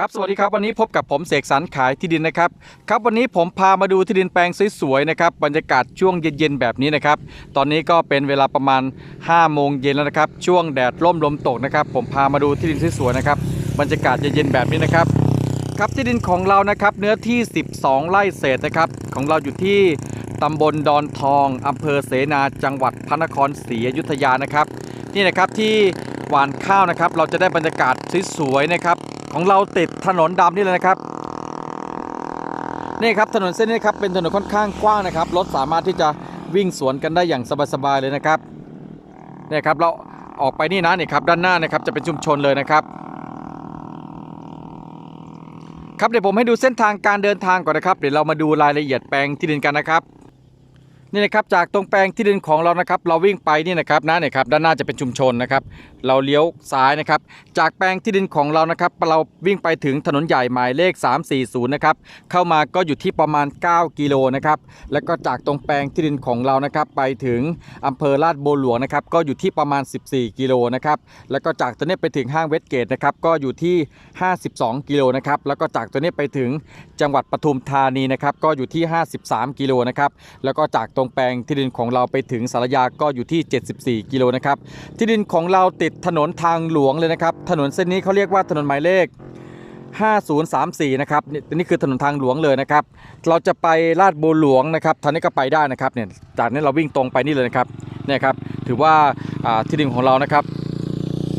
ครับสวัสดีครับวันนี้พบกับผมเสกสรรขายที่ดินนะครับครับวันนี้ผมพามาดูที่ดินแปลงสวยๆนะครับบรรยากาศช่วงเย็นๆแบบนี้นะครับตอนนี้ก็เป็นเวลาประมาณ5โมงเย็นแล้วนะครับช่วงแดดร่มลมตกนะครับผมพามาดูที่ดินสวยๆนะครับบรรยากาศเย็นๆแบบนี้นะครับครับที่ดินของเรานะครับเนื้อที่ 12 ไร่เศษนะครับของเราอยู่ที่ตำบลดอนทองอำเภอเสนาจังหวัดพระนครศรีอยุธยานะครับนี่นะครับที่หวานข้าวนะครับเราจะได้บรรยากาศสวยๆนะครับ ของเราติดถนนดำนี่เลยนะครับ นี่ครับถนนเส้นนี้ครับเป็นถนนค่อนข้างกว้างนะครับรถสามารถที่จะวิ่งสวนกันได้อย่างสบายๆเลยนะครับเนี่ยครับเราออกไปนี่นะนี่ครับด้านหน้านะครับจะเป็นชุมชนเลยนะครับ ครับเดี๋ยวผมให้ดูเส้นทางการเดินทางก่อนนะครับ เดี๋ยวเรามาดูรายละเอียดแปลงที่ดินกันนะครับ นี่นะครับจากตรงแปลงที่ดินของเรานะครับ เราวิ่งไปนี่นะครับนะเนี่ยครับด้านหน้าจะเป็นชุมชนนะครับ เราเลี้ยวซ้ายนะครับ จากแปลงที่ดินของเรานะครับ เราวิ่งไปถึงถนนใหญ่หมายเลข 340 นะครับ เข้ามาก็อยู่ที่ประมาณ 9 กิโลนะครับ แล้วก็จากตรงแปลงที่ดินของเรานะครับ ไปถึงอำเภอลาดบัวหลวงนะครับ ก็อยู่ที่ประมาณ 14 กิโลนะครับ แล้วก็จากตัวนี้ไปถึงห้างเวสเกตนะครับ ก็อยู่ที่ 52 กิโลนะครับ แล้วก็จากตัวนี้ไปถึงจังหวัดปทุมธานีนะครับ ก็อยู่ที่ 53 กิโลนะครับ แล้วก็จากตรงแปลงที่ดินของเราไปถึงสารยาก็อยู่ที่ 74 กิโลนะครับ ที่ดินของเราติดถนนทางหลวงเลยนะครับ ถนนเส้นนี้เขาเรียกว่าถนนหมายเลข 5034 นะครับนี่นี่คือถนนทางหลวงเลยนะครับ เราจะไปลาดบัวหลวงนะครับทางนี้ก็ไปได้นะครับเนี่ยจากนี้เราวิ่งตรงไปนี่เลยนะครับเนี่ยครับถือว่าที่ดินของเรานะครับ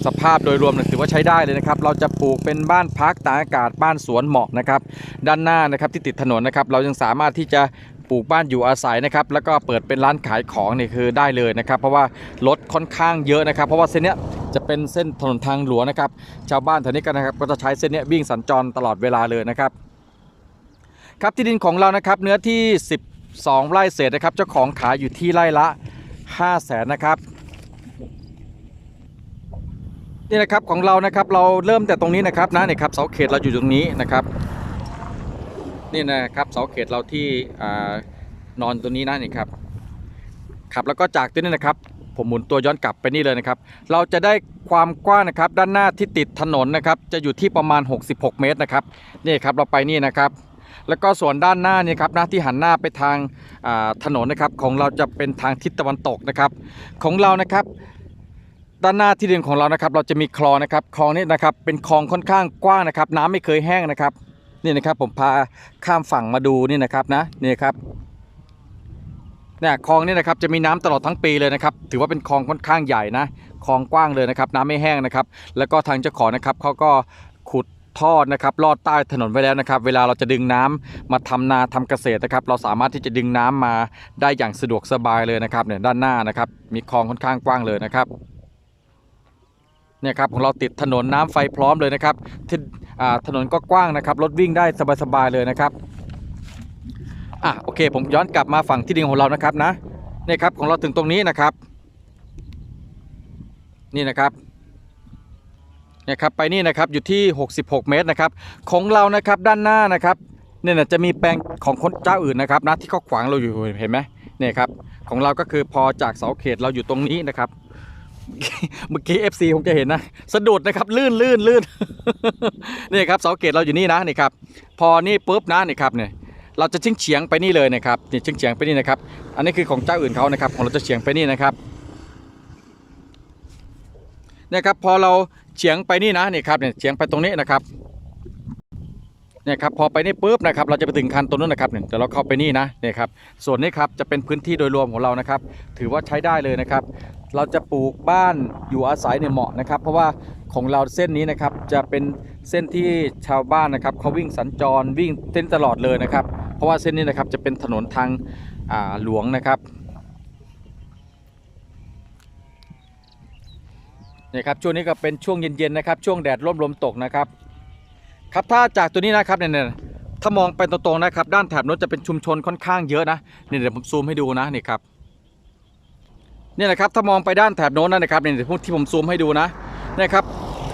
สภาพโดยรวมถือว่าใช้ได้เลยนะครับ เราจะปลูกเป็นบ้านพักตากอากาศบ้านสวนเหมาะนะครับ ด้านหน้านะครับที่ติดถนนนะครับ เรายังสามารถที่จะ ปลูกบ้านอยู่อาศัยนะครับแล้วก็เปิดเป็นร้านขายของนี่คือได้เลยนะครับเพราะว่ารถค่อนข้างเยอะนะครับ เพราะว่าเส้นเนี้ยจะเป็นเส้นถนนทางหลวงนะครับ ชาวบ้านแถวนี้กันนะครับก็จะใช้เส้นเนี้ยวิ่งสัญจรตลอดเวลาเลยนะครับ ครับที่ดินของเรานะครับเนื้อที่ 12 ไร่เศษนะครับ เจ้าของขายอยู่ที่ไร่ละ 5 0 0แสนนะครับนี่นะครับของเรานะครับเราเริ่มแต่ตรงนี้นะครับนะนี่ครับเสาเขตเราอยู่ตรงนี้นะครับ นี่นะครับเสาเขตเราที่นอนตัวนี้นะนี่ครับครับแล้วก็จากตัวนี้นะครับ ผมหมุนตัวย้อนกลับไปนี่เลยนะครับ เราจะได้ความกว้างนะครับ ด้านหน้าที่ติดถนนนะครับ จะอยู่ที่ประมาณ 66 เมตรนะครับนี่ครับเราไปนี่นะครับ แล้วก็ส่วนด้านหน้านี่ครับนะที่หันหน้าไปทางาถนนนะครับ ของเราจะเป็นทางทิศตะวันตกนะครับ ของเรานะครับด้านหน้าที่ดินของเรานะครับ เราจะมีคลองนะครับ คลองนี้นะครับเป็นคลองค่อนข้างกว้างนะครับ น้ำไม่เคยแห้งนะครับ นี่นะครับผมพาข้ามฝั่งมาดูนี่นะครับนะนี่ครับเนี่ยคลองนี่นะครับจะมีน้ำตลอดทั้งปีเลยนะครับถือว่าเป็นคลองค่อนข้างใหญ่นะคลองกว้างเลยนะครับน้ำไม่แห้งนะครับ แล้วก็ทางเจ้าของนะครับเขาก็ขุดท่อนะครับลอดใต้ถนนไว้แล้วนะครับ เวลาเราจะดึงน้ำมาทำนาทำเกษตรนะครับ เราสามารถที่จะดึงน้ำมาได้อย่างสะดวกสบายเลยนะครับเนี่ยด้านหน้านะครับมีคลองค่อนข้างกว้างเลยนะครับเนี่ยครับของเราติดถนนน้ำไฟพร้อมเลยนะครับที่ ถนนก็กว้างนะครับ รถวิ่งได้สบายๆเลยนะครับอะโอเค ผมย้อนกลับมาฝั่งที่ดินของเรานะครับนะนี่ครับของเราถึงตรงนี้นะครับ นี่นะครับนี่ครับไปนี่นะครับอยู่ที่ 66 เมตรนะครับ ของเรานะครับด้านหน้านะครับเนี่ยจะมีแปลงของคนเจ้าอื่นนะครับนะที่เขาขวางเราอยู่เห็นไหมเนี่ยครับของเราก็คือพอจากเสาเขตเราอยู่ตรงนี้นะครับ เมื่อกี้ FC คงจะเห็นนะสะดุดนะครับลื่นลื่นลื่นนี่ครับเสาเกตเราอยู่นี่นะนี่ครับพอนี่ปุ๊บนะนี่ครับเนี่ยเราจะชิงเฉียงไปนี่เลยนะครับนี่ชิงเฉียงไปนี่นะครับ อันนี้คือของเจ้าอื่นเขานะครับ ของเราจะเฉียงไปนี่นะครับเนี่ยครับพอเราเฉียงไปนี่นะนี่ครับเนี่ยเฉียงไปตรงนี้นะครับเนี่ยครับพอไปนี่ปุ๊บนะครับเราจะไปถึงคันตรงนู้นนะครับเนี่ยเดี๋ยวเราเข้าไปนี่นะเนี่ยครับส่วนนี้ครับจะเป็นพื้นที่โดยรวมของเรานะครับ ถือว่าใช้ได้เลยนะครับ เราจะปลูกบ้านอยู่อาศัยเนี่ยเหมาะนะครับ เพราะว่าของเราเส้นนี้นะครับจะเป็นเส้นที่ชาวบ้านนะครับเขาวิ่งสัญจรวิ่งเส้นตลอดเลยนะครับ เพราะว่าเส้นนี้นะครับจะเป็นถนนทางาหลวงนะครับนี่ครับช่วงนี้ก็เป็นช่วงเย็นๆนะครับ ช่วงแดดร่มลมตกนะครับ ครับถ้าจากตัวนี้นะครับเนี่ยถ้ามองไปตรงๆนะครับ ด้านแถบโน้นจะเป็นชุมชนค่อนข้างเยอะนะเนี่ยเดี๋ยวผมซูมให้ดูนะนี่ครับ เนี่ยนะครับถ้ามองไปด้านแถบโน้นนะครับเนี่ยที่ผมซูมให้ดูนะนะครับ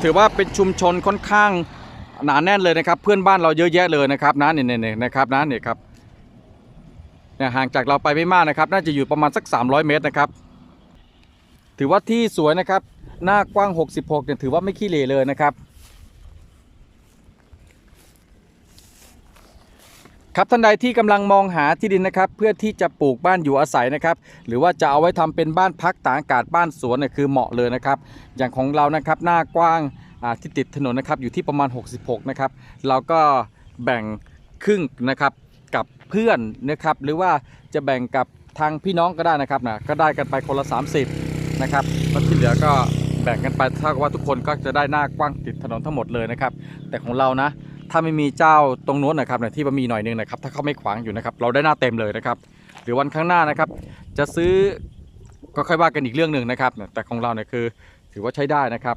ถือว่าเป็นชุมชนค่อนข้างหนาแน่นเลยนะครับ เพื่อนบ้านเราเยอะแยะเลยนะครับนะเนี่ยเนี่ยนะครับนะเนี่ยครับเนี่ยห่างจากเราไปไม่มากนะครับ น่าจะอยู่ประมาณสัก 300 เมตรนะครับ ถือว่าที่สวยนะครับ หน้ากว้าง 66เนี่ยถือว่าไม่ขี้เหร่เลยนะครับ ครับท่านใดที่กำลังมองหาที่ดินนะครับเพื่อที่จะปลูกบ้านอยู่อาศัยนะครับหรือว่าจะเอาไว้ทำเป็นบ้านพักตากอากาศบ้านสวนเนี่ยคือเหมาะเลยนะครับอย่างของเรานะครับหน้ากว้างอ่าที่ติดถนนนะครับอยู่ที่ประมาณ 66นะครับเราก็แบ่งครึ่งนะครับกับเพื่อนนะครับหรือว่าจะแบ่งกับทางพี่น้องก็ได้นะครับนะก็ได้กันไปคนละ 30นะครับแล้วที่เหลือก็แบ่งกันไปเท่ากับว่าทุกคนก็จะได้หน้ากว้างติดถนนทั้งหมดเลยนะครับแต่ของเรานะ ถ้าไม่มีเจ้าตรงโน้นนะครับเนี่ยที่มันมีหน่อยนึงนะครับ ถ้าเขาไม่ขวางอยู่นะครับ เราได้หน้าเต็มเลยนะครับ หรือวันข้างหน้านะครับ จะซื้อก็ค่อยว่ากันอีกเรื่องหนึ่งนะครับ แต่ของเราเนี่ยคือ ถือว่าใช้ได้นะครับ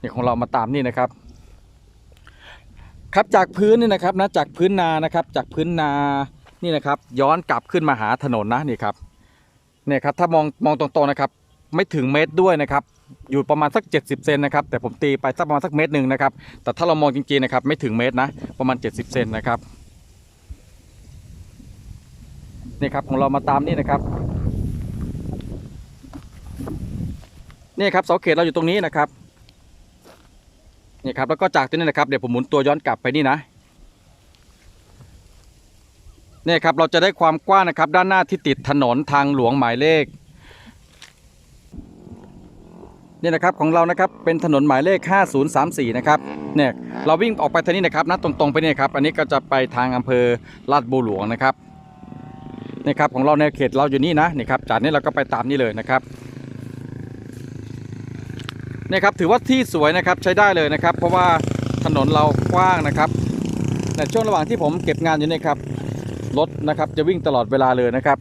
เนี่ยของเรามาตามนี่นะครับ ครับจากพื้นนี่นะครับนะจากพื้นนานะครับ จากพื้นนานี่นะครับ ย้อนกลับขึ้นมาหาถนนนะนี่ครับเนี่ยครับถ้ามองมองตรงๆนะครับ ไม่ถึงเมตรด้วยนะครับอยู่ประมาณสัก 70 เซนนะครับแต่ผมตีไปสักประมาณสักเมตรหนึ่งนะครับแต่ถ้าเรามองจริงๆนะครับไม่ถึงเมตรนะประมาณ 70 เซนนะครับนี่ครับของเรามาตามนี่นะครับนี่ครับเสาเขตเราอยู่ตรงนี้นะครับนี่ครับแล้วก็จากตรงนี้นะครับเดี๋ยวผมหมุนตัวย้อนกลับไปนี่นะนี่ครับเราจะได้ความกว้างนะครับด้านหน้าที่ติดถนนทางหลวงหมายเลข นี่นะครับของเรานะครับเป็นถนนหมายเลข 5034 นะครับเนี่ยเราวิ่งออกไปทางนี้นะครับนะตรงๆไปเนี่ยครับอันนี้ก็จะไปทางอำเภอลาดบัวหลวงนะครับนี่ครับของเราในเขตเราอยู่นี่นะนี่ครับจากนี้เราก็ไปตามนี่เลยนะครับนี่ครับถือว่าที่สวยนะครับใช้ได้เลยนะครับ เพราะว่าถนนเรากว้างนะครับในช่วงระหว่างที่ผมเก็บงานอยู่นี่ครับรถนะครับจะวิ่งตลอดเวลาเลยนะครับ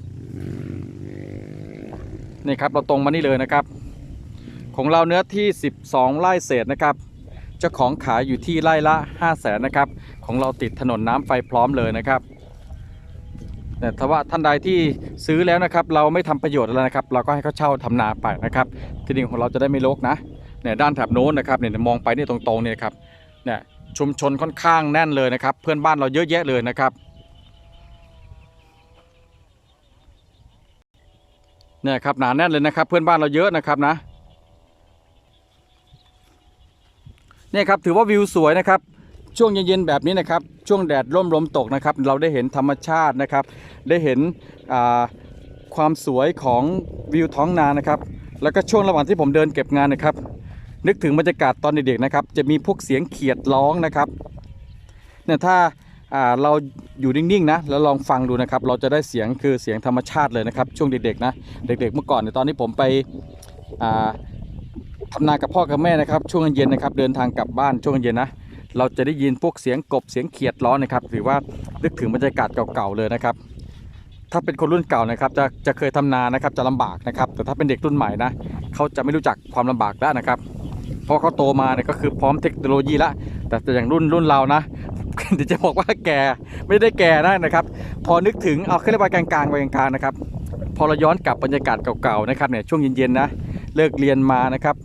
นี่ครับเราตรงมานี่เลยนะครับ ของเราเนื้อที่ 12 ไร่เศษนะครับ เจ้าของขายอยู่ที่ไร่ละ5 0 0แสนนะครับ ของเราติดถนนน้ำไฟพร้อมเลยนะครับแต่ว่าท่านใดที่ซื้อแล้วนะครับ เราไม่ทำประโยชน์อะไรนะครับ เราก็ให้เขาเช่าทำนาไปนะครับ ที่ดินของเราจะได้ไม่รกนะเนี่ยด้านแถบโน้นนะครับเนี่ยมองไปนี่ตรงๆเนี่ยครับเนี่ยชุมชนค่อนข้างแน่นเลยนะครับ เพื่อนบ้านเราเยอะแยะเลยนะครับเนี่ยครับหนาแน่นเลยนะครับ เพื่อนบ้านเราเยอะนะครับนะ เนี่ยครับถือว่าวิวสวยนะครับ ช่วงเย็นๆแบบนี้นะครับ ช่วงแดดร่มลมตกนะครับ เราได้เห็นธรรมชาตินะครับ ได้เห็นความสวยของวิวท้องนานะครับ แล้วก็ช่วงระหว่างที่ผมเดินเก็บงานนะครับ นึกถึงบรรยากาศตอนเด็กๆนะครับ จะมีพวกเสียงเขียดร้องนะครับเนี่ยถ้าาเราอยู่นิ่งๆนะแล้วลองฟังดูนะครับ เราจะได้เสียงคือเสียงธรรมชาติเลยนะครับ ช่วงเด็กๆนะเด็ก ๆ เมื่อก่อนเนี่ยตอนที่ผมไปอ่า ทำนากับพ่อกับแม่นะครับ ช่วงเย็นนะครับ เดินทางกลับบ้านช่วงเย็นนะเราจะได้ยินพวกเสียงกบเสียงเขียดร้องนะครับถือว่านึกถึงบรรยากาศเก่าๆเลยนะครับ ถ้าเป็นคนรุ่นเก่านะครับ จะจะเคยทำนานะครับจะลำบากนะครับ แต่ถ้าเป็นเด็กรุ่นใหม่นะเขาจะไม่รู้จักความลำบากแล้วนะครับเพราะเขาโตมาเนี่ยก็คือพร้อมเทคโนโลยีแล้วแต่แต่อย่างรุ่นรุ่นเรานะเดี๋ยวจะบอกว่าแก่ไม่ได้แก่นะนะครับ พอนึกถึงเอาขึ้นไปกลางๆไปกลางๆนะครับ พอเราย้อนกลับบรรยากาศเก่าๆนะครับเนี่ยช่วงเย็นๆนะ เลิกเรียนมานะครับ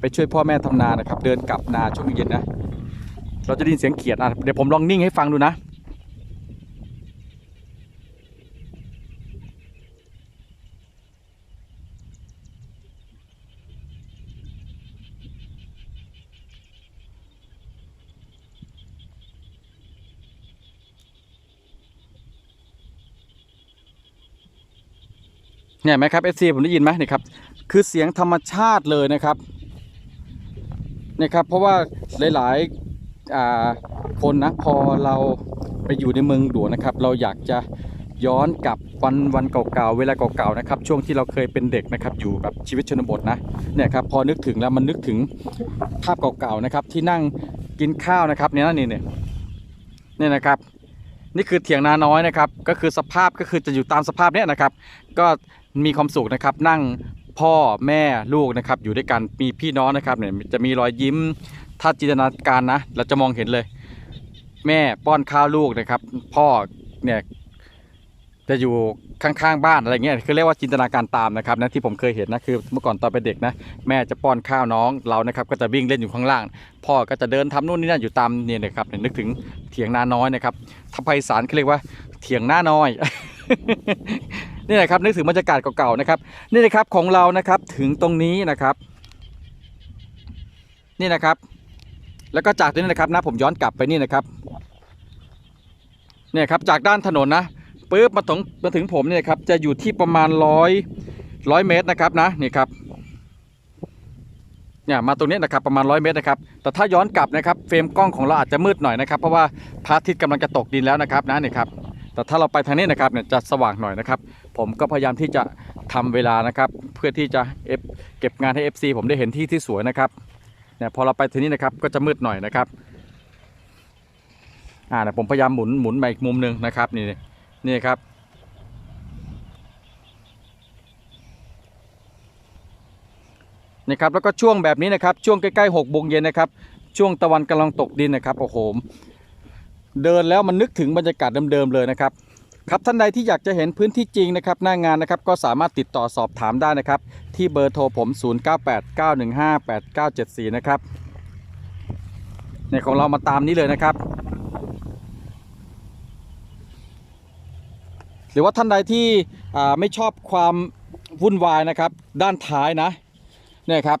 ไปช่วยพ่อแม่ทำนานะครับ เดินกลับนาช่วงเย็นนะเราจะได้ยินเสียงเขียดอะเดี๋ยวผมลองนิ่งให้ฟังดูนะเนี่ยไหมครับเอฟซีผมได้ยินไหมนี่ครับ คือเสียงธรรมชาติเลยนะครับเนี่ยครับเพราะว่าหลายๆคนนะพอเราไปอยู่ในเมืองหลวงนะครับ เราอยากจะย้อนกลับวันวันเก่าๆเวลาเก่าๆนะครับ ช่วงที่เราเคยเป็นเด็กนะครับ อยู่แบบชีวิตชนบทนะเนี่ยครับพอนึกถึงแล้วมันนึกถึงภาพเก่าๆนะครับ ที่นั่งกินข้าวนะครับเนี่ยนี่เนี่ยเนี่ยนะครับ นี่คือเถียงนาน้อยนะครับ ก็คือสภาพก็คือจะอยู่ตามสภาพเนี้ยนะครับ ก็มีความสุขนะครับนั่ง พ่อแม่ลูกนะครับอยู่ด้วยกันมีพี่น้องนะครับเนี่ยจะมีรอยยิ้มถ้าจินตนาการนะ เราจะมองเห็นเลย แม่ป้อนข้าวลูกนะครับ พ่อเนี่ยจะอยู่ข้างๆบ้านอะไรเงี้ยคือเรียกว่าจินตนาการตามนะครับนะที่ผมเคยเห็นนะคือเมื่อก่อนตอนเป็นเด็กนะแม่จะป้อนข้าวน้องเรานะครับก็จะวิ่งเล่นอยู่ข้างล่าง พ่อก็จะเดินทำนู่นนี่นั่นอยู่ตามเนี่ยนะครับนึกถึงเถียงนาน้อยนะครับถ้าภาษาลเขาเรียกว่าเถียงหน้าน้อย นี่นะครับนึกถึงบรรยากาศเก่าๆนะครับ นี่นะครับของเรานะครับถึงตรงนี้นะครับ นี่นะครับ แล้วก็จากตรงนี้นะครับนะผมย้อนกลับไปนี่นะครับ เนี่ยครับจากด้านถนนนะปุ๊บมาถึงมาถึงผมเนี่ยครับจะอยู่ที่ประมาณร้อยร้อยเมตรนะครับนะนี่ครับเนี่ยมาตรงนี้นะครับประมาณร้อยเมตรนะครับ แต่ถ้าย้อนกลับนะครับเฟรมกล้องของเราอาจจะมืดหน่อยนะครับ เพราะว่าพระอาทิตย์กำลังจะตกดินแล้วนะครับนะนี่ครับแต่ถ้าเราไปทางนี้นะครับเนี่ยจะสว่างหน่อยนะครับ ผมก็พยายามที่จะทำเวลานะครับ เพื่อที่จะเอฟเก็บงานให้ FC ผมได้เห็นที่ที่สวยนะครับเนี่ยพอเราไปที่นี้นะครับก็จะมืดหน่อยนะครับอ่าเดี๋ยวผมพยายามหมุนหมุนมาอีกมุมหนึ่งนะครับนี่นี่ครับนี่ครับแล้วก็ช่วงแบบนี้นะครับช่วงใกล้ๆหกโมงเย็นนะครับ ช่วงตะวันกำลังตกดินนะครับโอ้โหเดินแล้วมันนึกถึงบรรยากาศเดิมๆเลยนะครับ ครับท่านใดที่อยากจะเห็นพื้นที่จริงนะครับหน้างานนะครับก็สามารถติดต่อสอบถามได้นะครับ ที่เบอร์โทรผม 0989158974 นะครับในของเรามาตามนี้เลยนะครับ หรือว่าท่านใดที่อ่าไม่ชอบความวุ่นวายนะครับ ด้านท้ายนะเนี่ยครับ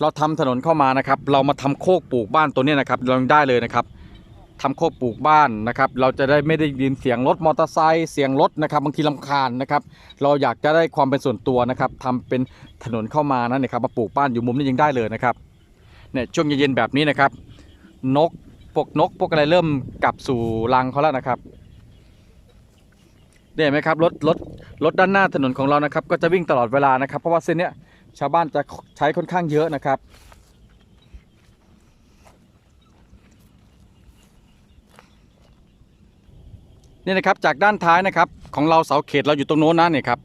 เราทำถนนเข้ามานะครับ เรามาทำโคกปลูกบ้านตัวนี้นะครับเรายังได้เลยนะครับ ทำโคกปลูกบ้านนะครับ เราจะได้ไม่ได้ยินเสียงรถมอเตอร์ไซค์เสียงรถนะครับ บางทีลำคาญนะครับ เราอยากจะได้ความเป็นส่วนตัวนะครับทำเป็นถนนเข้ามานะเนี่ยครับมาปลูกบ้านอยู่มุมนี้ยังได้เลยนะครับเนี่ยช่วงเย็นๆแบบนี้นะครับ นกพวกนกพวกอะไรเริ่มกลับสู่รังเขาแล้วนะครับได้เห็นไหมครับรถรถรถด้านหน้าถนนของเรานะครับ ก็จะวิ่งตลอดเวลานะครับ เพราะว่าเส้นเนี้ยชาวบ้านจะใช้ค่อนข้างเยอะนะครับ นี่นะครับจากด้านท้ายนะครับของเราเสาเขตเราอยู่ตรงโน้นนะเนี่ยครับ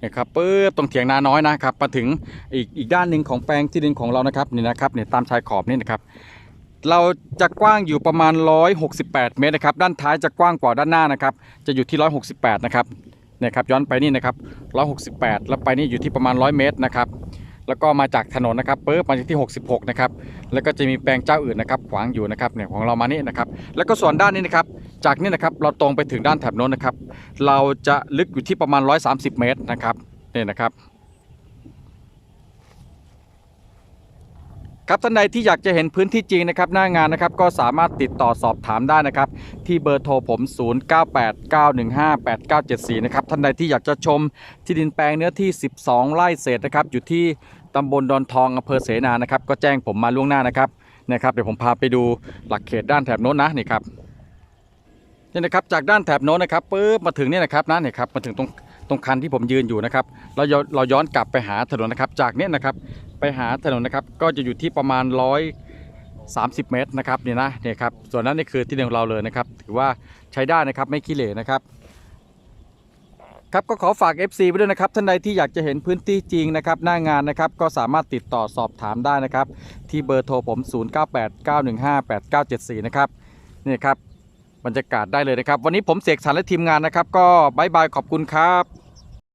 เนี่ยครับปึ๊บตรงเถียงนาน้อยนะครับมาถึงอีกอีกด้านหนึ่งของแปลงที่ดินของเรานะครับนี่นะครับเนี่ยตามชายขอบนี่นะครับเราจะกว้างอยู่ประมาณ 168 เมตรนะครับด้านท้ายจะกว้างกว่าด้านหน้านะครับจะอยู่ที่ 168 นะครับเนี่ยครับย้อนไปนี่นะครับ 168 แล้วไปนี่อยู่ที่ประมาณ 100 เมตรนะครับแล้วก็มาจากถนนนะครับปุ๊บมาที่ 66 นะครับ แล้วก็จะมีแปลงเจ้าอื่นนะครับ ขวางอยู่นะครับเนี่ยของเรามานี่นะครับ แล้วก็ส่วนด้านนี้นะครับ จากนี่นะครับเราตรงไปถึงด้านแถบโน้นนะครับ เราจะลึกอยู่ที่ประมาณ 130 เมตรนะครับนี่นะครับครับท่านใดที่อยากจะเห็นพื้นที่จริงนะครับหน้างานนะครับก็สามารถติดต่อสอบถามได้นะครับ ที่เบอร์โทรผม 0989158974 นะครับท่านใดที่อยากจะชมที่ดินแปลงเนื้อที่ 12 ไร่เศษนะครับอยู่ที่ตำบลดอนทองอำเภอเสนานะครับก็แจ้งผมมาล่วงหน้านะครับนะครับเดี๋ยวผมพาไปดูหลักเขตด้านแถบโน้นนะนี่ครับ นี่นะครับจากด้านแถบโน้นนะครับปุ๊บมาถึงนี่นะครับนะนี่ครับมาถึงตรงตรงคันที่ผมยืนอยู่นะครับเราเราย้อนกลับไปหาถนนนะครับ จากเนี้ยนะครับไปหาถนนนะครับก็จะอยู่ที่ประมาณ130 เมตรนะครับนี่นะเนี่ยครับส่วนนั้นนี่คือที่ดินของเราเลยนะครับถือว่าใช้ได้นะครับไม่ขี้เหร่นะครับครับก็ขอฝาก FC ไว้ด้วยนะครับท่านใดที่อยากจะเห็นพื้นที่จริงนะครับหน้างานนะครับก็สามารถติดต่อสอบถามได้นะครับที่เบอร์โทรผม 0989158974 นะครับนี่ครับ บรรยากาศได้เลยนะครับ วันนี้ผมเสกสรรและทีมงานนะครับ ก็บายบายขอบคุณครับ